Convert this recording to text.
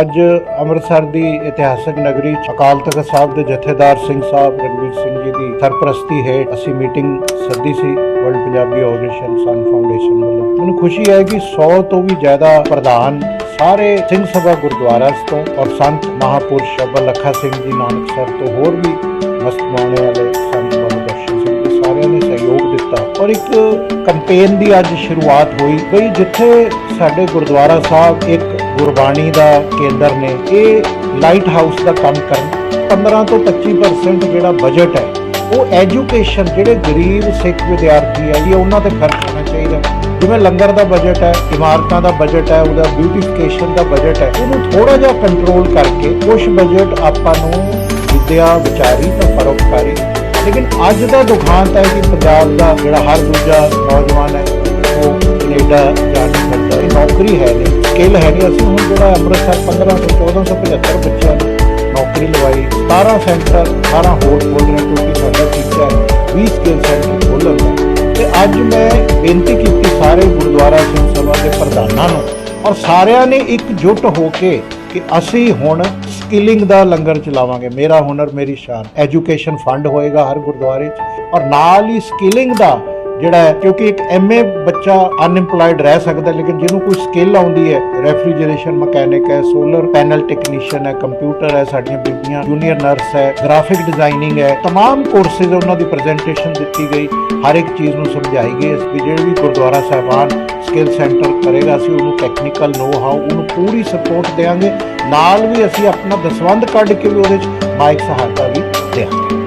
ਅੱਜ ਅੰਮ੍ਰਿਤਸਰ ਦੀ ਇਤਿਹਾਸਕ ਨਗਰੀ ਅਕਾਲ ਤਖਤ ਸਾਹਿਬ ਦੇ ਜਥੇਦਾਰ ਸਿੰਘ ਸਾਹਿਬ ਰਣਵੀਰ ਸਿੰਘ ਜੀ ਦੀ ਸਰਪ੍ਰਸਤੀ ਹੇਠ ਅਸੀਂ ਮੀਟਿੰਗ ਸੱਦੀ ਸੀ World Punjabi Organisation Sun Foundation ਵੱਲੋਂ। ਮੈਨੂੰ ਖੁਸ਼ੀ ਹੈ ਕਿ 100 ਤੋਂ ਵੀ ਜ਼ਿਆਦਾ ਪ੍ਰਧਾਨ ਸਾਰੇ ਸਿੰਘ ਸਭਾ ਗੁਰਦੁਆਰਾ ਤੋਂ ਔਰ ਸੰਤ ਮਹਾਪੁਰਸ਼ ਸ਼ਬਦ ਲੱਖਾ ਸਿੰਘ ਜੀ ਨਾਨਕਸਰ ਤੋਂ ਹੋਰ ਵੀ ਮਸਤ ਮਾਣੇ ਵਾਲੇ ਸੰਤ ਬਾਬਾ ਦਰਸ਼ਨ ਸਿੰਘ ਜੀ ਸਾਰਿਆਂ ਨੇ ਸਹਿਯੋਗ ਔਰ ਇੱਕ ਕੈਂਪੇਨ ਦੀ ਅੱਜ ਸ਼ੁਰੂਆਤ ਹੋਈ। ਬਈ ਜਿੱਥੇ ਸਾਡੇ ਗੁਰਦੁਆਰਾ ਸਾਹਿਬ ਇੱਕ ਗੁਰਬਾਣੀ ਦਾ ਕੇਂਦਰ ਨੇ, ਇਹ ਲਾਈਟ ਹਾਊਸ ਦਾ ਕੰਮ ਕਰਨ 15 ਤੋਂ 25% ਜਿਹੜਾ ਬਜਟ ਹੈ, ਉਹ ਐਜੂਕੇਸ਼ਨ ਜਿਹੜੇ ਗਰੀਬ ਸਿੱਖ ਵਿਦਿਆਰਥੀ ਹੈ ਜੀ ਉਹਨਾਂ ਤੇ ਖਰਚ ਹੋਣਾ ਚਾਹੀਦਾ ਜਿਵੇਂ ਲੰਗਰ ਦਾ ਬਜਟ ਹੈ, ਇਮਾਰਤਾਂ ਦਾ ਬਜਟ ਹੈ, ਉਹਦਾ ਬਿਊਟੀਫਿਕੇਸ਼ਨ ਦਾ ਬਜਟ ਹੈ ਉਹਨੂੰ ਥੋੜਾ ਜਿਹਾ ਕੰਟਰੋਲ ਕਰਕੇ ਕੁਝ ਬਜਟ ਆਪਾਂ ਨੂੰ ਵਿਦਿਆ, ਵਿਚਾਰੀ ਤੇ ਪਰਉਪਕਾਰੀ ਲੇਕਿਨ ਅੱਜ ਦਾ ਦੁਖਾਂਤ ਹੈ ਕਿ ਪੰਜਾਬ ਦਾ ਜਿਹੜਾ ਹਰ ਦੂਜਾ ਨੌਜਵਾਨ ਹੈ, ਉਹ ਕੈਨੇਡਾ ਜਾ ਨਹੀਂ ਸਕਦਾ। ਇਹ ਨੌਕਰੀ ਹੈ ਨਹੀਂ, ਸਕਿੱਲ ਹੈ ਨਹੀਂ। ਅਸੀਂ ਹੁਣ ਜਿਹੜਾ ਅੰਮ੍ਰਿਤਸਰ 15 ਤੋਂ 1475 ਬੱਚਿਆਂ ਨੂੰ ਨੌਕਰੀ ਲਵਾਈ। 17 ਸੈਂਟਰ 18 ਹੋਰ ਖੋਲ ਰਹੇ ਕਿਉਂਕਿ ਸਾਡਾ ਟੀਚਾ ਹੈ 20 ਸਕਿੱਲ ਸੈਂਟਰ ਖੋਲ੍ਹਣ ਦਾ। ਤੇ ਅੱਜ ਮੈਂ ਬੇਨਤੀ ਕੀਤੀ ਸਾਰੇ ਗੁਰਦੁਆਰਾ ਸਿੰਘ ਸਭਾ ਦੇ ਪ੍ਰਧਾਨਾਂ ਨੂੰ ਔਰ ਸਾਰਿਆਂ ਨੇ ਇੱਕ ਇਕਜੁੱਟ ਹੋ ਕੇ ਕਿ ਅਸੀਂ ਹੁਣ ਸਕਿਲਿੰਗ ਦਾ ਲੰਗਰ ਚਲਾਵਾਂਗੇ। ਮੇਰਾ ਹੁਨਰ, ਮੇਰੀ ਸ਼ਾਨ। ਐਜੂਕੇਸ਼ਨ ਫੰਡ ਹੋਏਗਾ ਹਰ ਗੁਰਦੁਆਰੇ 'ਚ। ਔਰ ਨਾਲ ਹੀ ਸਕਿਲਿੰਗ ਦਾ ਜਿਹੜਾ ਹੈ ਕਿਉਂਕਿ ਇੱਕ ਐਮਏ ਬੱਚਾ ਅਨਇੰਪਲੋਇਡ ਰਹਿ ਸਕਦਾ ਹੈ, ਲੇਕਿਨ ਜਿਹਨੂੰ ਕੋਈ ਸਕਿੱਲ ਆਉਂਦੀ ਹੈ ਰੈਫਰੀਜਰੇਸ਼ਨ ਮਕੈਨਿਕ ਹੈ ਸੋਲਰ ਪੈਨਲ ਟੈਕਨੀਸ਼ੀਅਨ ਹੈ ਕੰਪਿਊਟਰ ਹੈ ਸਾਡੀਆਂ ਬੀਬੀਆਂ ਜੂਨੀਅਰ ਨਰਸ ਹੈ ਗ੍ਰਾਫਿਕ ਡਿਜ਼ਾਈਨਿੰਗ ਹੈ तमाम ਕੋਰਸਿਸ ਉਹਨਾਂ ਦੀ ਪ੍ਰੈਜੈਂਟੇਸ਼ਨ ਦਿੱਤੀ ਗਈ ਹਰ ਇੱਕ ਚੀਜ਼ ਨੂੰ ਸਮਝਾਈ ਗਈ ਇਸ ਵੀ ਜਿਹੜੇ ਵੀ ਗੁਰਦੁਆਰਾ ਸਾਹਿਬਾਨ ਸਕਿੱਲ ਸੈਂਟਰ ਕਰੇਗਾ ਅਸੀਂ ਉਹਨੂੰ ਟੈਕਨੀਕਲ ਨੋ ਹਾਊ ਉਹਨੂੰ ਪੂਰੀ ਸਪੋਰਟ ਦੇਵਾਂਗੇ ਨਾਲ ਵੀ ਅਸੀਂ ਆਪਣਾ ਦਸਵੰਧ ਕੱਢ ਕੇ ਵੀ ਉਹਦੇ ਚ ਮਾਇਕ ਸਹਾਇਤਾ ਵੀ ਦੇਵਾਂਗੇ